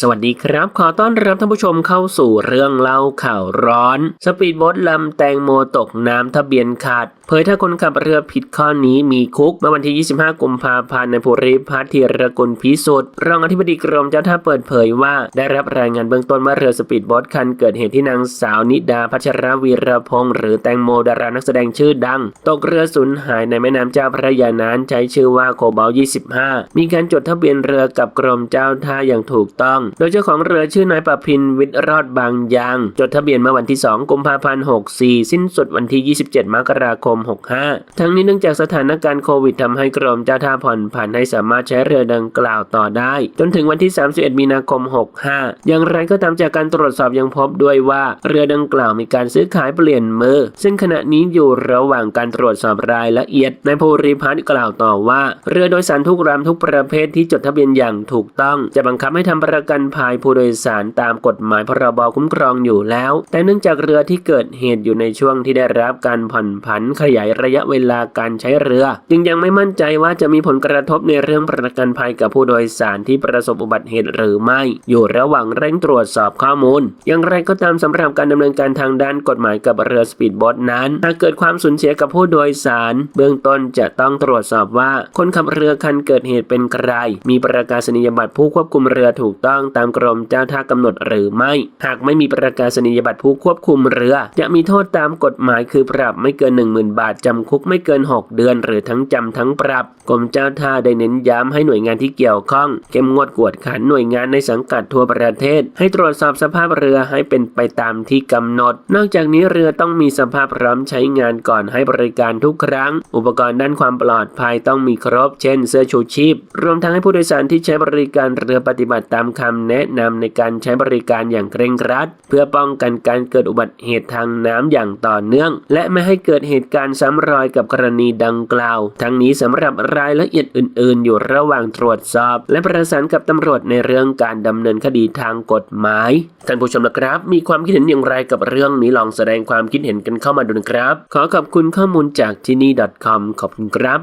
สวัสดีครับ ขอต้อนรับท่านผู้ชมเข้าสู่เรื่องเล่าข่าวร้อน สปีดโบ๊ทลำแตงโมตกน้ำทะเบียนขาด เผยถ้าคนขับเรือผิดข้อนี้มีคุก เมื่อวันที่ 25 กุมภาพันธ์ในภูริพัฒน์ธีรกุลพิสุทธิ์รองอธิบดีกรมเจ้าท่าเปิดเผยว่า ได้รับรายงานเบื้องต้นว่าเรือสปีดโบ๊ทคันเกิดเหตุที่นางสาวนิดาพัชรวีรพงศ์หรือแตงโมดารานักแสดงชื่อดัง ตกเรือสูญหายในแม่น้ำเจ้าพระยานั้นใช้ชื่อว่าโคบอล25 มีการจดทะเบียนเรือกับกรมเจ้าท่าอย่างถูกต้องโดยเจ้าของเรือชื่อนายประพินวิทรอดบางยาง จดทะเบียนเมื่อวันที่ 2 กุมภาพันธ์ 64 สิ้นสุดวันที่ 27 มกราคม 65 ทั้งนี้เนื่องจากสถานการณ์โควิดทำให้กรมเจ้าท่าผ่อนผันให้สามารถใช้เรือดังกล่าวต่อได้ จนถึงวันที่ 31 มีนาคม 65 อย่างไรก็ตามจากการตรวจสอบยังพบด้วยว่าเรือดังกล่าวมีการซื้อขายเปลี่ยนมือ ซึ่งขณะนี้อยู่ระหว่างการตรวจสอบรายละเอียดนายภูริพัฒน์กล่าวต่อว่า เรือโดยสารทุกลำทุกประเภทที่จดทะเบียนอย่างถูกต้อง จะบังคับให้ทำประกันภัยผู้โดยสารตามกฎหมายพรบคุ้มครองอยู่แล้ว แต่เนื่องจากเรือที่เกิดเหตุอยู่ในช่วงที่ได้รับการผ่อนผันขยายระยะเวลาการใช้เรือ จึงยังไม่มั่นใจว่าจะมีผลกระทบในเรื่องประกันภัยกับผู้โดยสารที่ประสบอุบัติเหตุหรือไม่ อยู่ระหว่างเร่งตรวจสอบข้อมูล อย่างไรก็ตามสำหรับการดำเนินการทางด้านกฎหมายกับเรือสปีดโบ๊ทนั้นหากเกิดความสูญเสียกับผู้โดยสาร เบื้องต้นจะต้องตรวจสอบว่า คนขับเรือคันเกิดเหตุเป็นใคร มีประกาศนียบัตรผู้ควบคุมเรือถูกต้องตามกรมเจ้าท่ากำหนดหรือไม่ หากไม่มีประกาศนียบัตรผู้ควบคุมเรือ จะมีโทษตามกฎหมายคือปรับไม่เกิน 10,000 บาทจำคุกไม่เกิน 6 เดือน หรือทั้งจำทั้งปรับ กรมเจ้าท่าได้เน้นย้ำให้หน่วยงานที่เกี่ยวข้องเข้มงวดกวดขันหน่วยงานในสังกัดทั่วประเทศ ให้ตรวจสอบสภาพเรือให้เป็นไปตามที่กำหนด นอกจากนี้เรือต้องมีสภาพพร้อมใช้งานก่อนให้บริการทุกครั้ง อุปกรณ์ด้านความปลอดภัยต้องมีครบ เช่น เสื้อชูชีพ รวมทั้งให้ผู้โดยสารที่ใช้บริการเรือปฏิบัติตามคำแนะนำในการใช้บริการอย่างเคร่งครัด เพื่อป้องกันการเกิดอุบัติเหตุทางน้ำอย่างต่อเนื่อง และไม่ให้เกิดเหตุการณ์ซ้ำรอยกับกรณีดังกล่าว ทั้งนี้สำหรับรายละเอียดอื่น ๆ อยู่ระหว่างตรวจสอบ และประสานกับตำรวจในเรื่องการดำเนินคดีทางกฎหมายท่านผู้ชมนะครับ มีความคิดเห็นอย่างไรกับเรื่องนี้ลองแสดงความคิดเห็นกันเข้ามาดูนะครับ ขอขอบคุณข้อมูลจากที่นี่ .com ขอบคุณครับ